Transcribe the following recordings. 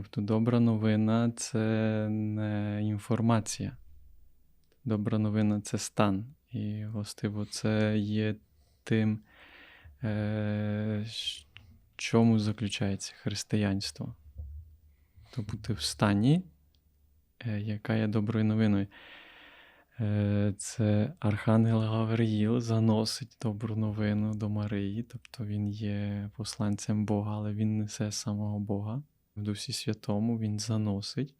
Тобто добра новина це не інформація. Добра новина це стан. І, властиво, це є тим, е, чому заключається християнство. То бути в стані, е, яка є доброю новиною. Е, Це Архангел Гавриїл заносить добру новину до Марії, тобто він є посланцем Бога, але він несе самого Бога. В Дусі Святому він заносить.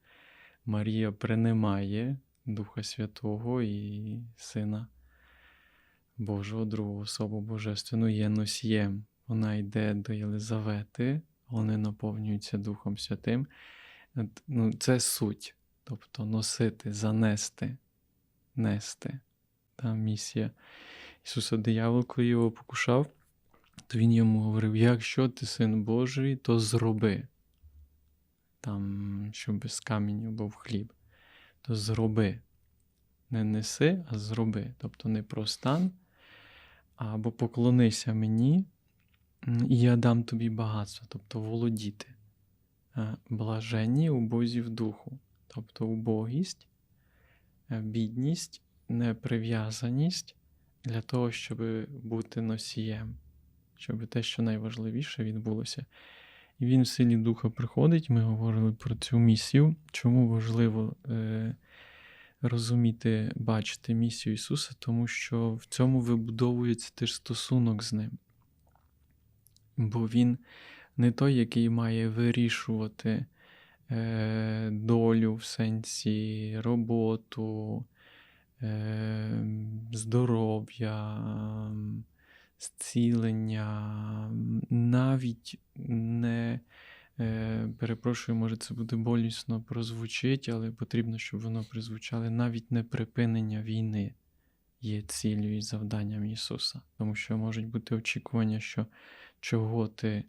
Марія приймає Духа Святого і Сина Божого, другу особу Божественну є носієм. Вона йде до Єлизавети, вони наповнюються Духом Святим. Ну, це суть. Тобто носити, занести, нести. Та місія Ісуса диявол, коли його покушав, то він йому говорив: якщо ти син Божий, то зроби. Там, щоб з каменю був хліб, то зроби. Не неси, а зроби. Тобто не про стан, або поклонися мені, і я дам тобі багатство, тобто володіти. Е, Блаженні убозі в духу, тобто убогість, е, бідність, неприв'язаність для того, щоб бути носієм, щоб те, що найважливіше, відбулося. І він в силі духа приходить. Ми говорили про цю місію. Чому важливо е, розуміти, бачити місію Ісуса, тому що в цьому вибудовується теж стосунок з Ним. Бо Він не той, який має вирішувати е, долю в сенсі роботу, е, здоров'я, м, зцілення, навіть не. Е, перепрошую, може це буде болісно прозвучить, але потрібно, щоб воно призвучало. Навіть не припинення війни є ціллю і завданням Ісуса. Тому що можуть бути очікування, що чого ти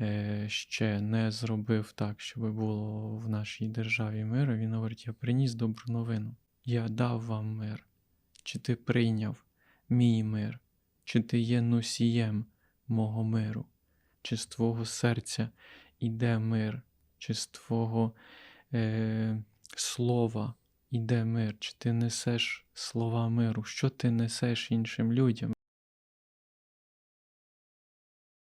е, ще не зробив так, щоб було в нашій державі мир. Він говорить: я приніс добру новину. Я дав вам мир. Чи ти прийняв мій мир? Чи ти є носієм мого миру? Чи з твого серця іде мир? Чи з твого е, слова іде мир? Чи ти несеш слова миру? Що ти несеш іншим людям?